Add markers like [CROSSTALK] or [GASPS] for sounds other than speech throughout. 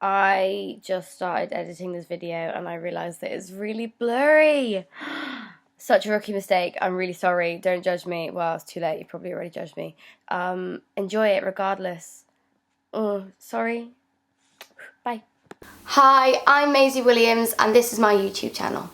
I just started editing this video and I realised that it's really blurry. [GASPS] Such a rookie mistake. I'm really sorry. Don't judge me. Well, it's too late. You probably already judged me. Um, enjoy it regardless. Oh, sorry. [SIGHS] Bye. Hi, I'm Maisie Williams and this is my YouTube channel.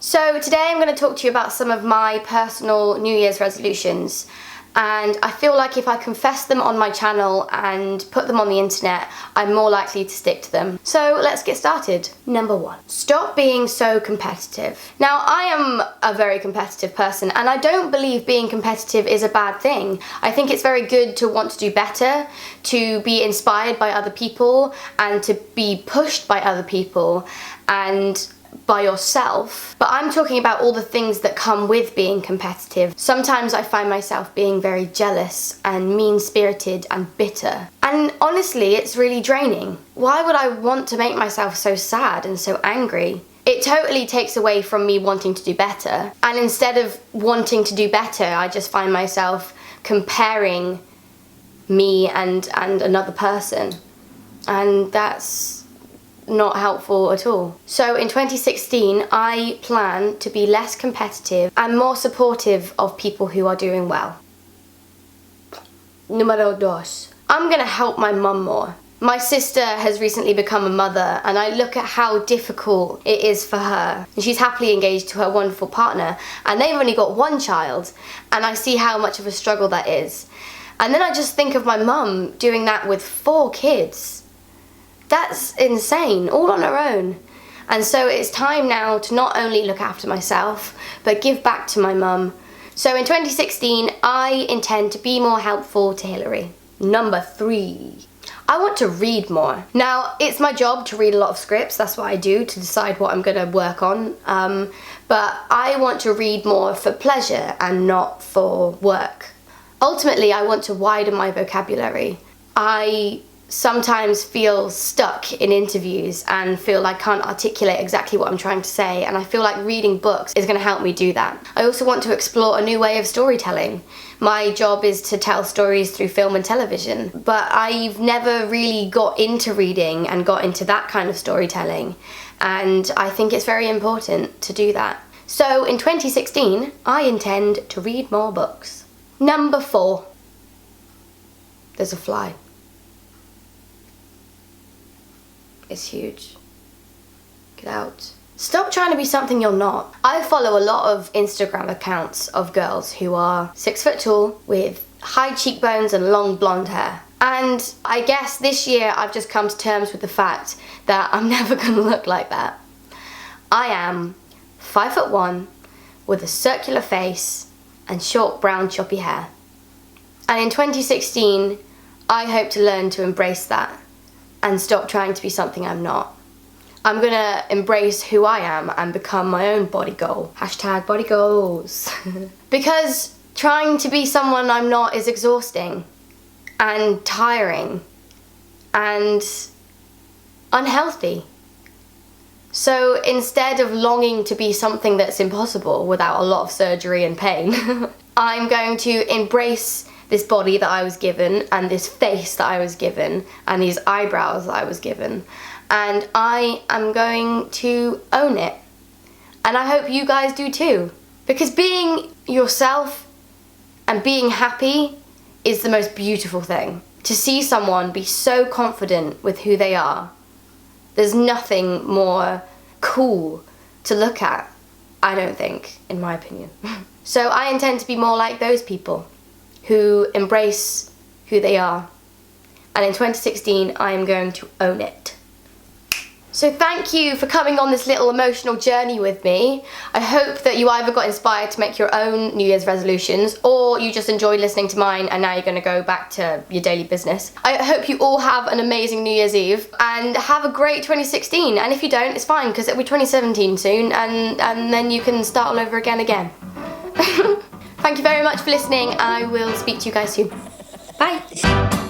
So today I'm going to talk to you about some of my personal New Year's resolutions and I feel like if I confess them on my channel and put them on the internet, I'm more likely to stick to them. So let's get started. Number one, stop being so competitive. Now, I am a very competitive person and I don't believe being competitive is a bad thing. I think it's very good to want to do better, to be inspired by other people and to be pushed by other people and by yourself, but I'm talking about all the things that come with being competitive. Sometimes I find myself being very jealous and mean spirited and bitter. And honestly, it's really draining. Why would I want to make myself so sad and so angry? It totally takes away from me wanting to do better. And instead of wanting to do better, I just find myself comparing me and, and another person. And that's not helpful at all. So in 2016, I plan to be less competitive and more supportive of people who are doing well. Numero dos. I'm gonna help my mum more. My sister has recently become a mother and I look at how difficult it is for her. She's happily engaged to her wonderful partner and they've only got one child and I see how much of a struggle that is. And then I just think of my mum doing that with four kids that's insane, all on her own. And so it's time now to not only look after myself, but give back to my mum. So in 2016, I intend to be more helpful to Hillary. Number three. I want to read more. Now, it's my job to read a lot of scripts, that's what I do to decide what I'm going to work on. Um, but I want to read more for pleasure and not for work. Ultimately, I want to widen my vocabulary. I sometimes feel stuck in interviews and feel like I can't articulate exactly what I'm trying to say and I feel like reading books is going to help me do that. I also want to explore a new way of storytelling. My job is to tell stories through film and television, but I've never really got into reading and got into that kind of storytelling and I think it's very important to do that. So in 2016, I intend to read more books. Number four. There's a fly. Is huge. Get out. Stop trying to be something you're not. I follow a lot of Instagram accounts of girls who are six foot tall with high cheekbones and long blonde hair. And I guess this year I've just come to terms with the fact that I'm [LAUGHS] never gonna look like that. I am five foot one with a circular face and short brown choppy hair. And in 2016, I hope to learn to embrace that and stop trying to be something I'm not. I'm gonna embrace who I am and become my own body goal. Hashtag body goals. [LAUGHS] because trying to be someone I'm not is exhausting and tiring and unhealthy. So instead of longing to be something that's impossible without a lot of surgery and pain, [LAUGHS] I'm going to embrace this body that I was given and this face that I was given and these eyebrows that I was given. And I am going to own it. And I hope you guys do too. Because being yourself and being happy is the most beautiful thing. To see someone be so confident with who they are, there's nothing more cool to look at, I don't think, in my opinion. [LAUGHS] so I intend to be more like those people who embrace who they are. And in 2016, I am going to own it. So thank you for coming on this little emotional journey with me. I hope that you either got inspired to make your own New Year's resolutions or you just enjoyed listening to mine and now you're going to go back to your daily business. I hope you all have an amazing New Year's Eve and have a great 2016 and if you don't it's fine because it'll be 2017 soon and, and then you can start all over again again. [LAUGHS] Thank you very much for listening. I will speak to you guys soon. Bye.